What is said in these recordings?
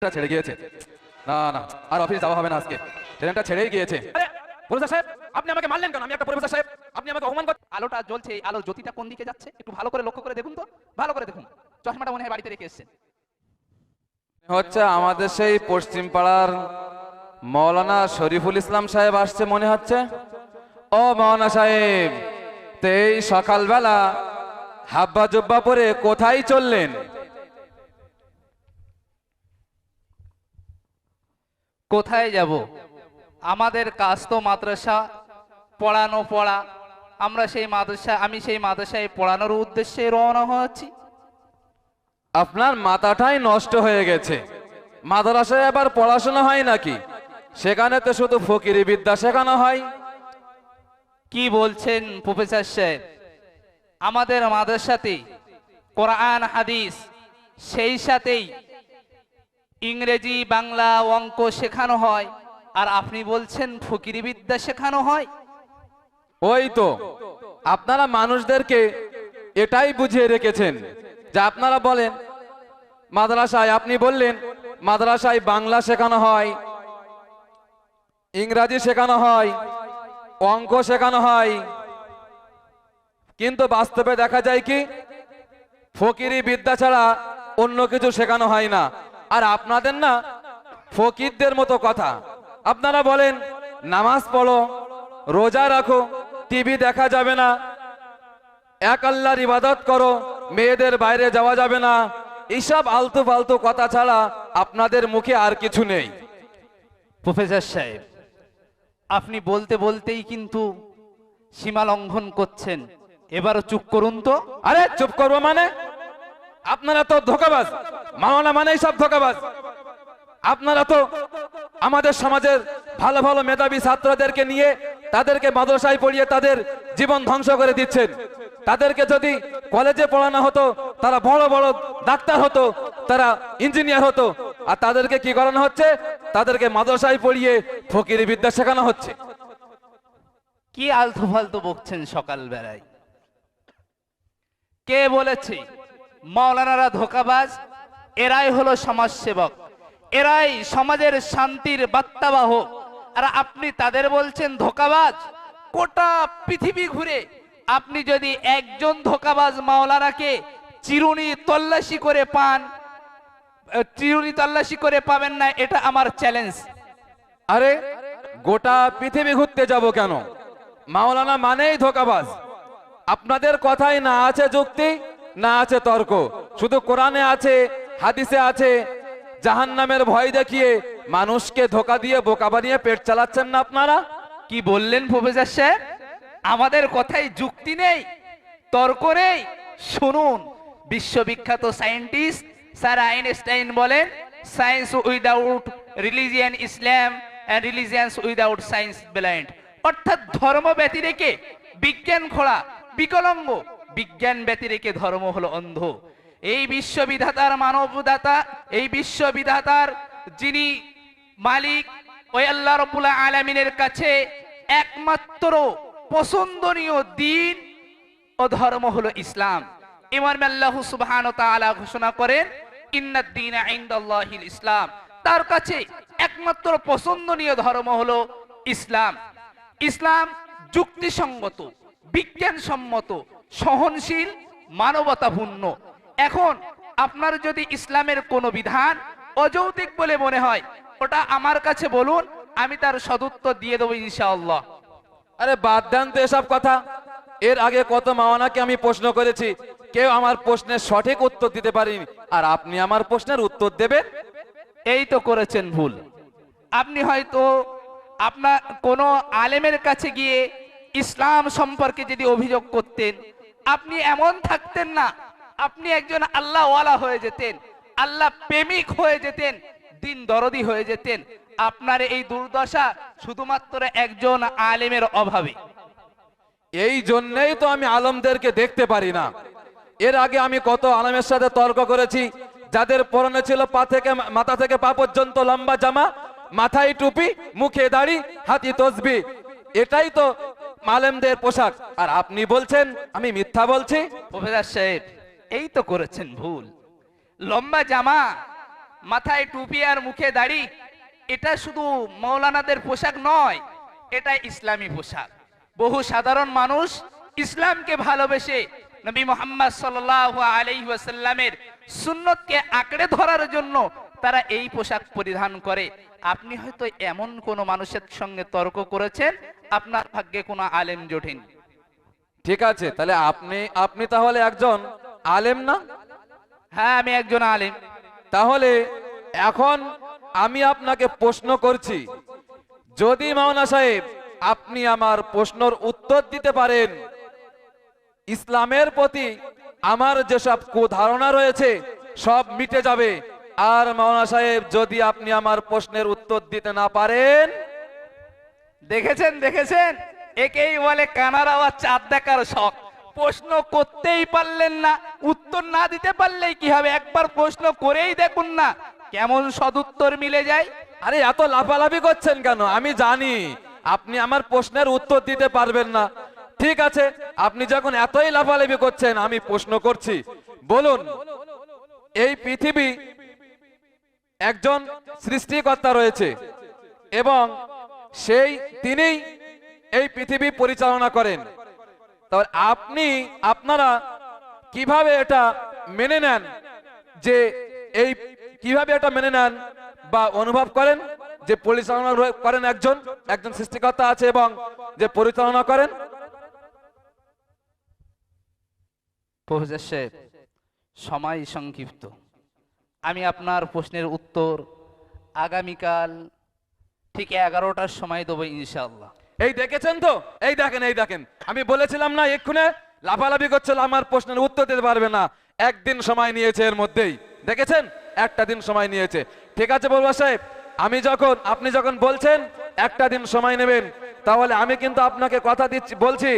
ট্রেনটা ছেড়ে গিয়েছে। না না আর অফিস যাওয়া হবে না আজকে। ট্রেনটা ছেড়েই গিয়েছে। প্রফেসর সাহেব আপনি আমাকে মারলেন কেন? আমি একটা প্রফেসর সাহেব আপনি আমাকে অপমান করছেন আলোটা জ্বলছে এই আলো জ্যোতিটা কোন দিকে যাচ্ছে? একটু ভালো করে লক্ষ্য করে দেখুন তো। ভালো করে দেখুন। চশমাটা মনে হয় বাড়িতে রেখে এসেছেন। হচ্ছে আমাদের সেই পশ্চিম পাড়ার মৌলানা শরীফুল ইসলাম সাহেব আসছে মনে হচ্ছে। ও মৌলানা সাহেব তো এই সকালবেলা হাব্বা জুব্বা পরে কোথায় চললেন? কোথায় যাব? আমাদের কাজ তো মাদ্রাসা পড়ানো পড়া। আমরা সেই মাদ্রাসা আমি সেই মাদ্রাসায় পড়ানোর উদ্দেশ্যে রওনা হচ্ছি আপনার মাথাটাই নষ্ট হয়ে গেছে। মাদ্রাসায় আবার পড়াশোনা হয় নাকি? সেখানে তো শুধু ফকিরি বিদ্যা শেখানো হয়। কি বলছেন প্রফেসর সাহেব? আমাদের মাদ্রাসাতে কোরআন হাদিস সেই সাথেই ইংরেজি, বাংলা অঙ্ক শেখানো হয়। আর আপনি বলছেন ফকিরি বিদ্যা শেখানো হয়? ওই তো, আপনারা মানুষদেরকে এটাই বুঝিয়ে রেখেছেন যে আপনারা বলেন, মাদ্রাসায় আপনি বললেন, মাদ্রাসায় বাংলা শেখানো হয়, ইংরাজি শেখানো হয়, অঙ্ক শেখানো হয়। কিন্তু বাস্তবে দেখা যায় কি ফকিরি বিদ্যা ছাড়া অন্য কিছু শেখানো হয় না। আর আপনাদের না ফকিরদের মতো কথা। আপনারা বলেন নামাজ পড়ো রোজা রাখো টিভি দেখা যাবে না এক আল্লাহর ইবাদত করো মেয়েদের বাইরে যাওয়া যাবে না এইসব আলতু ফালতু কথা ছাড়া আপনাদের মুখে আর কিছু নেই। প্রফেসর সাহেব আপনি বলতে বলতেই কিন্তু সীমা লঙ্ঘন করছেন। এবারও চুপ করুন তো। আরে চুপ করব মানে? আপনারা তো ধোকাবাজ। মাওলানা মানেই সব ধোকাবাজ। আপনারা তো আমাদের সমাজের ভালো ভালো মেধাবী ছাত্রদেরকে নিয়ে তাদেরকে মাদ্রাসায় পড়িয়ে তাদের জীবন ধ্বংস করে দিচ্ছেন। তাদেরকে যদি কলেজে পড়ানো হতো, তারা বড় বড় ডাক্তার হতো, তারা ইঞ্জিনিয়ার হতো। আর তাদেরকে কি করানো হচ্ছে? তাদেরকে মাদ্রাসায় পড়িয়ে ফকিরি বিদ্যা শেখানো হচ্ছে। কি আলতু ফালতু বকছেন সকাল বেলায় কে বলেছে? মাওলানারা ধোকাবাজ, এরাই হলো সমাজসেবক। এরাই সমাজের শান্তির বার্তাবাহক। আর আপনি তাদের বলছেন ধোকাবাজ, গোটা পৃথিবী ঘুরে আপনি যদি একজন ধোকাবাজ মাওলানাকে চিরুনি তল্লাশি করে পান চিরুনি তল্লাশি করে পাবেন না, এটা আমার চ্যালেঞ্জ। আরে, গোটা পৃথিবী ঘুরতে যাব কেন? মাওলানা মানেই ধোকাবাজ। আপনাদের কথাই না আছে যুক্তি না আছে তর্ক। শুধু কোরআনে আছে, হাদিসে আছে। জাহান্নামের ভয় দেখিয়ে মানুষকে ধোকা দিয়ে বোকা বানিয়ে পেট চালাচ্ছেন না আপনারা? কি বললেন প্রফেসর সাহেব? আমাদের কথায় যুক্তি নেই, তর্ক নেই। শুনুন, বিশ্ববিখ্যাত সায়েন্টিস্ট স্যার আইনস্টাইন বলেন science without religion is lame and religions without science blind অর্থাৎ ধর্ম ব্যতি রেখে বিজ্ঞান খোলা, বিকলঙ্গ। বিজ্ঞান ব্যতি রেখে ধর্ম হলো অন্ধ। এই বিশ্ববিধাতার মানবদাতা, এই বিশ্ববিধাতার যিনি মালিক, ওই আল্লাহ রব্বুল্লাহ আলমিনের কাছে একমাত্র পছন্দনীয় দিন ও ধর্ম হলো ইসলাম। ইমাম আল্লাহ সুবহান তাআলা ঘোষণা করেন ইন্নাদ্দিন ইনদাল্লাহিল ইসলাম। তার কাছে একমাত্র পছন্দনীয় ধর্ম হলো ইসলাম। ইসলাম যুক্তিসঙ্গত, বিজ্ঞানসম্মত সহনশীল মানবতাপূর্ণ। এখন আপনার যদি ইসলামের কোনো বিধান অযৌক্তিক বলে মনে হয় ওটা আমার কাছে বলুন আমি তার সদুত্তর দিয়ে দেবো ইনশাআল্লাহ। আরে বাদ দেন তো এসব কথা। এর আগে কত মাওয়ানাকে আমি প্রশ্ন করেছি কেউ আমার প্রশ্নের সঠিক উত্তর দিতে পারেনি আর আপনি আমার প্রশ্নের উত্তর দেবেন? এই তো করেছেন ভুল। আপনি হয়তো আপনার কোনো আলেমের কাছে গিয়ে ইসলাম সম্পর্কে যদি অভিযোগ করতেন আপনি এমন থাকতেন না। আপনি একজন আল্লাহওয়ালা হয়ে যেতেন। আল্লাহ প্রেমিক হয়ে যেতেন। দিন দরদি হয়ে যেতেন। আপনার এই দুর্দশা শুধুমাত্র একজন আলেমের অভাবে। এই জন্যই তো আমি আলমদেরকে দেখতে পারি না। এর আগে আমি কত আলমের সাথে তর্ক করেছি, যাদের পরনে ছিল পা থেকে মাথা থেকে পা পর্যন্ত লম্বা জামা, মাথায় টুপি, মুখে দাড়ি, হাতি তসবি। এটাই তো আলেমদের পোশাক। আর আপনি বলছেন, আমি মিথ্যা বলছি? সাহেব, এই তো করেছেন ভুল। লম্বা জামা, মাথায় টুপি আর মুখে দাড়ি, এটা শুধু মৌলানাদের পোশাক নয়, এটা ইসলামী পোশাক। বহু সাধারণ মানুষ ইসলামকে ভালোবেসে নবী মোহাম্মদ সাল্লাল্লাহু আলাইহি ওয়াসাল্লামের সুন্নতকে আঁকড়ে ধরার জন্য তারা এই পোশাক পরিধান করে। আপনি হয়তো এমন কোন মানুষের সঙ্গে তর্ক করেছেন আপনার ভাগ্যে কোনো আলেম জোটেন। ঠিক আছে তাহলে আপনি আপনি তাহলে একজন আলেম না? হ্যাঁ আমি একজন আলেম। তাহলে এখন আমি আপনাকে প্রশ্ন করছি যদি মাওনা সাহেব আপনি আমার প্রশ্নর উত্তর দিতে পারেন ইসলামের প্রতি আমার যেসব কুধারণা রয়েছে সব মিটে যাবে। আর মাওনা সাহেব যদি আপনি আমার প্রশ্নের উত্তর দিতে না পারেন দেখেছেন দেখেছেন? একেই বলে কানার আওয়াজ, চাঁদ দেখার শখ। প্রশ্ন করতেই পারলেন না, উত্তর না দিতে পারলেই কি হবে? একবার প্রশ্ন করেই দেখুন না, কেমন সদুত্তর মিলে যায়। আরে, এত লাফালাফি করছেন কেন? আমি জানি। আপনি আমার প্রশ্নের উত্তর দিতে পারবেন না। ঠিক আছে, আপনি যখন এতই লাফালাফি করছেন, আমি প্রশ্ন করছি। বলুন, এই পৃথিবী একজন সৃষ্টিকর্তা রয়েছে এবং সেই তিনিই এই পৃথিবী পরিচালনা করেন। তাহলে আপনি, আপনারা কীভাবে এটা মেনে নেন যে এই কীভাবে এটা মেনে নেন বা অনুভব করেন যে পরিচালনা করেন একজন একজন সৃষ্টিকর্তা আছে এবং যে পরিচালনা করেন? সাহেব, সময় সংক্ষিপ্ত। আমি আপনার প্রশ্নের উত্তর আগামীকাল ঠিক এগারোটার সময় দেবো ইনশাল্লাহ এই দেখেছেন তো? এই দেখেন এই দেখেন। আমি বলেছিলাম না এক্ষুনে লাফালাফি করছিল আমার প্রশ্নের উত্তর দিতে পারবে না। একদিন সময় নিয়েছে এর মধ্যেই। দেখেছেন? একটা দিন সময় নিয়েছে। ঠিক আছে বলবা সাহেব, আমি যখন, আপনি যখন বলছেন, একটা দিন সময় নেবেন, তাহলে আমি কিন্তু আপনাকে কথা দিচ্ছি, বলছি,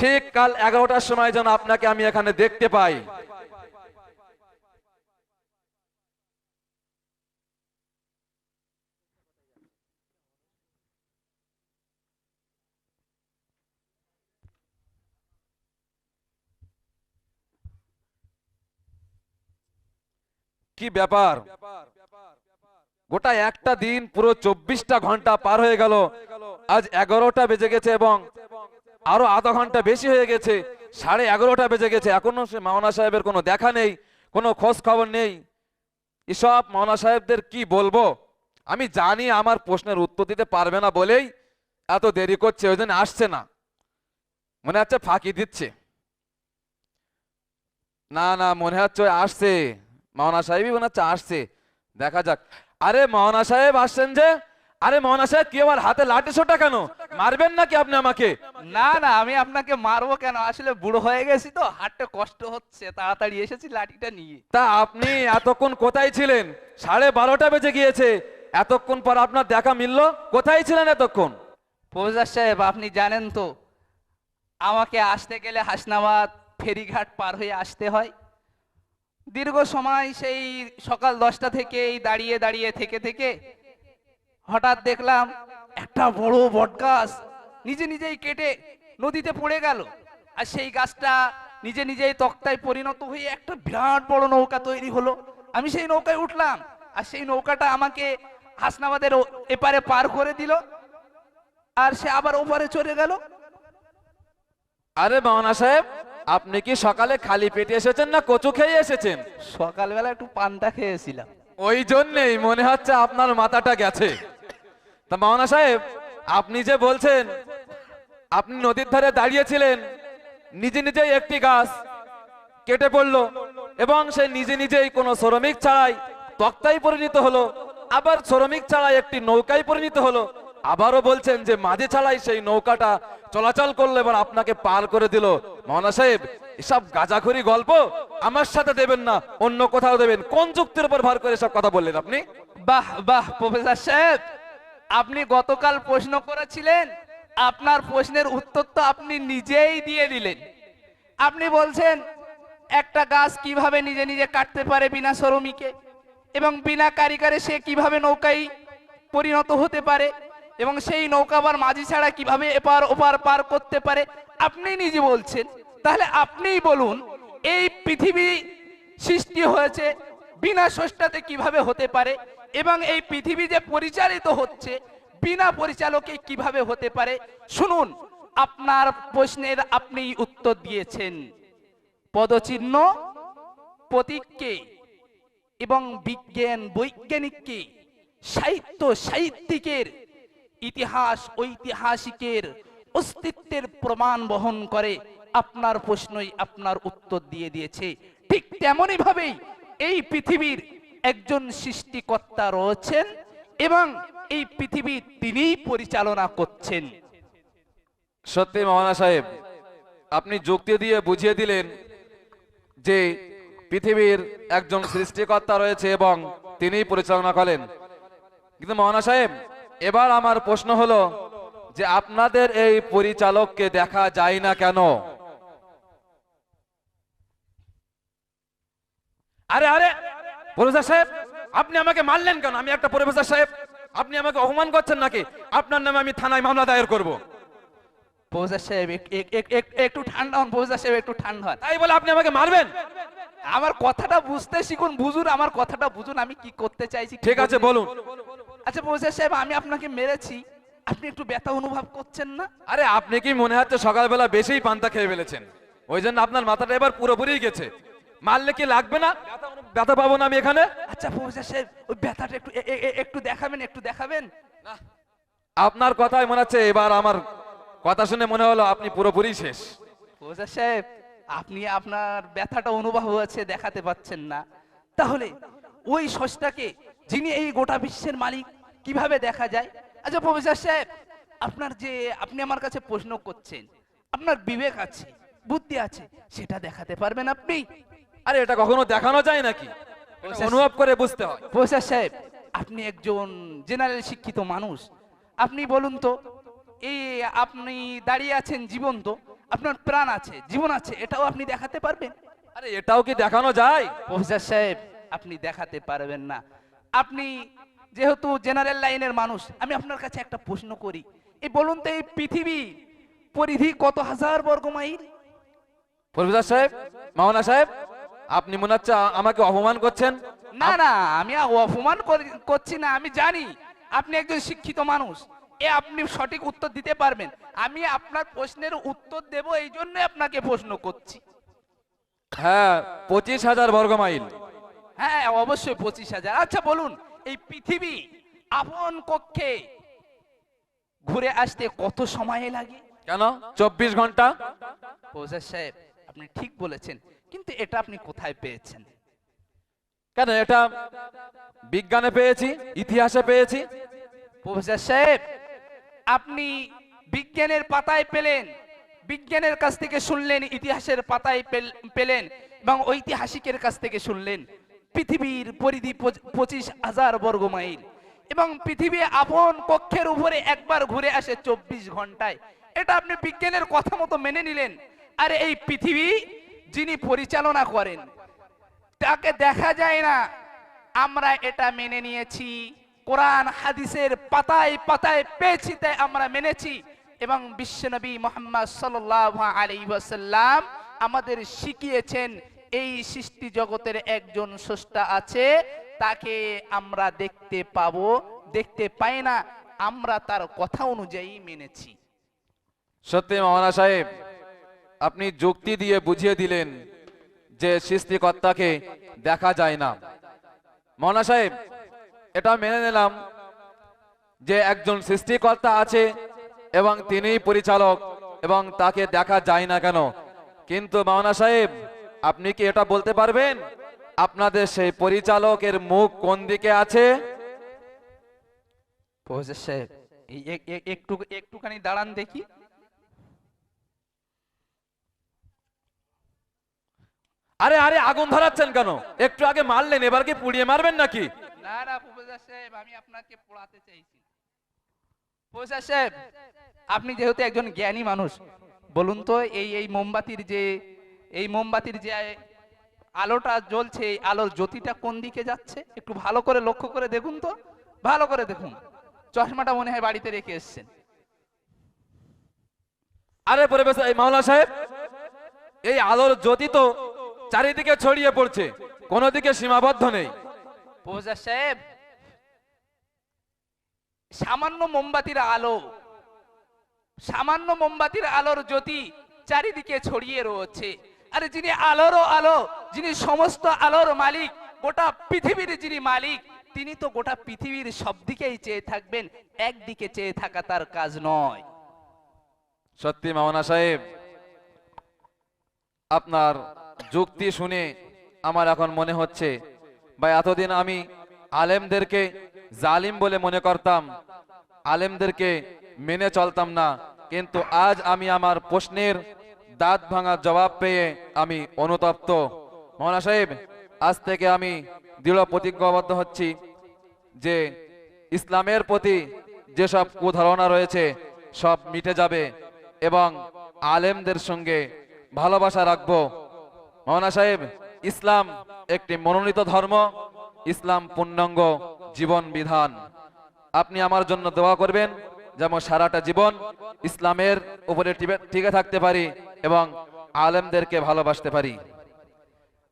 ঠিক কাল এগারোটার সময় যেন আপনাকে আমি এখানে দেখতে পাই। কি ব্যাপার? গোটা একটা দিন পুরো চব্বিশটা ঘণ্টা পার হয়ে গেল। আজ এগারোটা বেজে গেছে এবং আরও আধা ঘণ্টা বেশি হয়ে গেছে। সাড়ে এগারোটা বেজে গেছে। এখনও সে মাওনা সাহেবের কোনো দেখা নেই, কোনো খোঁজ খবর নেই। এসব মাওনা সাহেবদের কি বলব? আমি জানি আমার প্রশ্নের উত্তর দিতে পারবে না বলেই এত দেরি করছে, ওই জন্য আসছে না। মনে হচ্ছে ফাঁকি দিচ্ছে। না না, মনে হচ্ছে আসছে। মাওনা সাহেবই মনে হচ্ছে আসছে। দেখা যাক। আরে মাওনা সাহেব আসছেন যে? আরে মাওনা সাহেব কি আমার হাতে লাঠি ছোটা কেন? মারবেন নাকি আপনি আমাকে? না না আমি আপনাকে মারবো কেন? আসলে বুড়ো হয়ে গেছি তো হাঁটতে কষ্ট হচ্ছে। তাড়াতাড়ি এসেছি লাঠিটা নিয়ে। তা আপনি এতক্ষণ কোথায় ছিলেন? সাড়ে বারোটা বেজে গিয়েছে। এতক্ষণ পর আপনার দেখা মিললো? কোথায় ছিলেন এতক্ষণ? প্রফেসর সাহেব আপনি জানেন তো আমাকে আসতে গেলে হাসনাবাদ ফেরিঘাট পার হয়ে আসতে হয়। দীর্ঘ সময় সেই সকাল দশটা থেকে এই দাঁড়িয়ে দাঁড়িয়ে থেকে থেকে হঠাৎ দেখলাম একটা বড় বটগাছ নিজে নিজেই কেটে নদীতে পড়ে গেল। আর সেই গাছটা নিজে নিজেই তক্তায় পরিণত হয়ে একটা বিরাট বড় নৌকা তৈরি হলো। আমি সেই নৌকায় উঠলাম আর সেই নৌকাটা আমাকে হাসনাবাদের এপারে পার করে দিল আর সে আবার ওপারে চলে গেল। আরে মাওনা সাহেব আপনি কি সকালে খালি পেটে এসেছেন না কচু খেয়ে এসেছেন? সকালবেলা একটু পান্তা খেয়েছিলাম। ওই জন্যেই মনে হচ্ছে আপনার মাথাটা গেছে। তা মাওনা সাহেব আপনি যে বলছেন আপনি নদীর ধারে দাঁড়িয়েছিলেন নিজে নিজেই একটি গাছ কেটে পড়ল এবং সে নিজে নিজেই কোনো শ্রমিক ছাড়াই তক্তাই পরিণত হলো আবার শ্রমিক ছাড়াই একটি নৌকায় পরিণত হলো। আবারও বলছেন যে মাঝে ছাড়াই সেই নৌকাটা চলাচল করল, এবার আপনাকে পার করে দিল। মহানা সাহেব, এসব গাজাখড়ি গল্প আমার সাথে দেবেন না, অন্য কোথাও দেবেন। কোন যুক্তির উপর ভার করে সব কথা বললেন আপনি? বাহ বাহ, প্রফেসর সাহেব, আপনি গতকাল প্রশ্ন করেছিলেন, আপনার প্রশ্নের উত্তর তো আপনি নিজেই দিয়ে দিলেন। আপনি বলছেন, একটা গাছ কীভাবে নিজে নিজে কাটতে পারে বিনা শ্রমিকে, এবং বিনা কারিগরে সে কীভাবে নৌকায় পরিণত হতে পারে? এবং সেই নৌকা আবার মাঝি ছাড়া কীভাবে এপার ওপার পার করতে পারে আপনি নিজে বলছেন। তাহলে আপনিই বলুন, এই পৃথিবী সৃষ্টি হয়েছে বিনা স্রষ্টাতে কীভাবে হতে পারে এবং এই পৃথিবী যে পরিচালিত হচ্ছে বিনা পরিচালকে কীভাবে হতে পারে? শুনুন, আপনার প্রশ্নের আপনি উত্তর দিয়েছেন। পদচিহ্ন, প্রতীককে এবং বিজ্ঞান, বৈজ্ঞানিককে, সাহিত্য, সাহিত্যিকের ইতিহাস ঐতিহাসিকের অস্তিত্বের প্রমাণ বহন করে আপনার প্রশ্নই আপনার উত্তর দিয়ে দিয়েছে। ঠিক তেমনই ভাবেই এই পৃথিবীর একজন সৃষ্টিকর্তা রয়েছেন এবং এই পৃথিবী তিনিই পরিচালনা করছেন। সত্যি মহানা সাহেব, আপনি যুক্তি দিয়ে বুঝিয়ে দিলেন যে পৃথিবীর একজন সৃষ্টিকর্তা রয়েছে এবং তিনিই পরিচালনা করেন। কিন্তু মহানা সাহেব এবার আমার প্রশ্ন হলো যে আপনাদের এই পরিচালককে দেখা যায় না কেন? আরে আরে প্রফেসর সাহেব আপনি আমাকে মারলেন কেন? আমি একটা প্রফেসর সাহেব আপনি আমাকে অপমান করছেন নাকি? আপনার নামে আমি থানায় মামলা দায়ের করব। প্রফেসর সাহেব একটু ঠান্ডা হন প্রফেসর সাহেব একটু ঠান্ডা হন। তাই বলে আপনি আমাকে মারবেন? আমার কথাটা বুঝতে শিখুন বুঝুন আমার কথাটা বুঝুন আমি কি করতে চাইছি ঠিক আছে বলুন। আচ্ছা প্রফেসর সাহেব আমি আপনাকে মেরেছি। আপনি একটু ব্যথা অনুভব করছেন না? আরে আপনি কি মনে হচ্ছে সকালবেলা বেশিই পান্তা খেয়ে ফেলেছেন? ওই জন্য আপনার মাথাটা এবার পুরোপুরি গেছে। মারলে কি লাগবে না? ব্যথা পাবো না আমি এখানে? আচ্ছা প্রফেসর সাহেব ওই ব্যথাটা একটু একটু দেখাবেন একটু দেখাবেন? আপনার কথাই মনে হচ্ছে এবার আমার কথা শুনে মনে হলো আপনি পুরোপুরি শেষ। প্রফেসর সাহেব আপনি আপনার ব্যথাটা অনুভব হচ্ছে দেখাতে পাচ্ছেন না। তাহলে ওই সষ্টাকে যিনি এই গোটা বিশ্বের মালিক কীভাবে দেখা যায়? আচ্ছা প্রফেসর সাহেব আপনার যে আপনি আমার কাছে প্রশ্ন করছেন আপনার বিবেক আছে বুদ্ধি আছে সেটা দেখাতে পারবেন আপনি? আরে এটা কখনো দেখানো যায় নাকি? অনুভব করে বুঝতে হয়। প্রফেসর সাহেব আপনি একজন জেনারেল শিক্ষিত মানুষ। আপনি বলুন তো এই আপনি দাঁড়িয়ে আছেন জীবন্ত আপনার প্রাণ আছে জীবন আছে এটাও আপনি দেখাতে পারবেন? আরে এটাও কি দেখানো যায়? প্রফেসর সাহেব আপনি দেখাতে পারবেন না। আপনি যেহেতু জেনারেল লাইনের মানুষ আমি আপনার কাছে একটা প্রশ্ন করি। এই বলুন তো এই পৃথিবী পরিধি কত হাজার বর্গ মাইল? প্রফেসর সাহেব মাওনা সাহেব আপনি মনে হচ্ছে আমাকে অপমান করছেন? না না আমি অপমান করছি না আমি জানি আপনি একজন শিক্ষিত মানুষ। এ আপনি সঠিক উত্তর দিতে পারবেন। আমি আপনার প্রশ্নের উত্তর দেব এই জন্য আপনাকে প্রশ্ন করছি। হ্যাঁ পঁচিশ হাজার বর্গ মাইল। হ্যাঁ অবশ্যই পঁচিশ হাজার। আচ্ছা বলুন এই পৃথিবী আপন কক্ষে ঘুরে আসতে কত সময় লাগে? কেন? চব্বিশ ঘণ্টা? প্রফেসর সাহেব আপনি ঠিক বলেছেন কিন্তু এটা আপনি কোথায় পেয়েছেন? কেন এটা বিজ্ঞানে পেয়েছি ইতিহাসে পেয়েছি? প্রফেসর সাহেব আপনি বিজ্ঞানের পাতায় পেলেন বিজ্ঞানের কাছ থেকে শুনলেন ইতিহাসের পাতায় পেলেন এবং ঐতিহাসিকের কাছ থেকে শুনলেন। পৃথিবীর পরিধি পঁচিশ হাজার বর্গ মাইল। এবং পৃথিবী আপন কক্ষের উপরে একবার ঘুরে আসে চব্বিশ ঘন্টায়। এটা আপনি বিজ্ঞানের কথা মতো মেনে নিলেন। আর এই পৃথিবী যিনি পরিচালনা করেন, তাকে দেখা যায় না। আমরা এটা মেনে নিয়েছি। কোরআন হাদিসের পাতায় পাতায় পেয়েছি তাই আমরা মেনেছি। এবং বিশ্বনবী মোহাম্মদ সাল্লাহ আলী ওয়াসাল্লাম আমাদের শিখিয়েছেন এই সৃষ্টি জগতের একজন স্রষ্টা আছে, তাকে আমরা দেখতে পাব। দেখতে পাই না, আমরা তার কথা অনুযায়ী মেনেছি। সত্যি মাওনা সাহেব, আপনি যুক্তি দিয়ে বুঝিয়ে দিলেন যে সৃষ্টিকর্তাকে দেখা যায় না। মাওনা সাহেব, এটা মেনে নিলাম যে একজন সৃষ্টিকর্তা আছে এবং তিনিই পরিচালক এবং তাকে দেখা যায় না কেন। কিন্তু মাওনা সাহেব আপনি কি এটা বলতে পারবেন? আপনাদের সেই পরিচালকের মুখ কোন দিকে আছে? সাহেব একটু একটুখানি দাঁড়ান দেখি। আরে আরে আগুন ধরাচ্ছেন কেন? একটু আগে মারলেন এবার কি পুড়িয়ে মারবেন নাকি? না না প্রফেসর সাহেব আমি আপনাকে পড়াতে চাইছি। প্রফেসর সাহেব আপনি যেহেতু একজন জ্ঞানী মানুষ বলুন তো এই এই মোমবাতির যে এই মোমবাতির যে আলোটা জ্বলছে এই আলোর জ্যোতিটা কোন দিকে যাচ্ছে? একটু ভালো করে লক্ষ্য করে দেখুন তো। ভালো করে দেখুন। চশমাটা মনে হয় বাড়িতে রেখে এসেছেন। আরে পরিবেশ এই মাওলা সাহেব এই আলোর জ্যোতি তো চারিদিকে ছড়িয়ে পড়ছে কোন দিকে সীমাবদ্ধ নেই। প্রফেসর সাহেব সামান্য মোমবাতির আলো সামান্য মোমবাতির আলোর জ্যোতি চারিদিকে ছড়িয়ে রয়েছে। আরে যিনি আলোরও আলো, যিনি সমস্ত আলোর মালিক, গোটা পৃথিবীর যিনি মালিক, তিনি তো গোটা পৃথিবীর সব দিকেই চেয়ে থাকবেন, একদিকে চেয়ে থাকা তার কাজ নয়। সত্যি মাওনা সাহেব, আপনার যুক্তি শুনে আমার এখন মনে হচ্ছে বা এতদিন আমি আলেমদেরকে জালিম বলে মনে করতাম, আলেমদেরকে মেনে চলতাম না, কিন্তু আজ আমি আমার প্রশ্নের দাঁত ভাঙার জবাব পেয়ে আমি অনুতপ্ত। মৌনা সাহেব, আজ থেকে আমি দৃঢ় প্রতিজ্ঞাবদ্ধ হচ্ছি যে ইসলামের প্রতি যেসব কুধারণা রয়েছে, সব মিটে যাবে এবং আলেমদের সঙ্গে ভালোবাসা রাখব। মৌনা সাহেব, ইসলাম একটি মনোনীত ধর্ম, ইসলাম পূর্ণাঙ্গ জীবন বিধান। আপনি আমার জন্য দোয়া করবেন যেমন সারাটা জীবন ইসলামের উপরে টিকে থাকতে পারি। এবং আলেমদেরকে ভালোবাসতে পারি।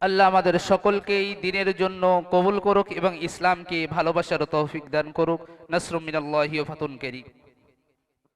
আল্লাহ আমাদের সকলকেই দিনের জন্য কবুল করুক এবং ইসলামকে ভালোবাসার তৌফিক দান করুক। নাসরুম ও ফাতুন কারীম।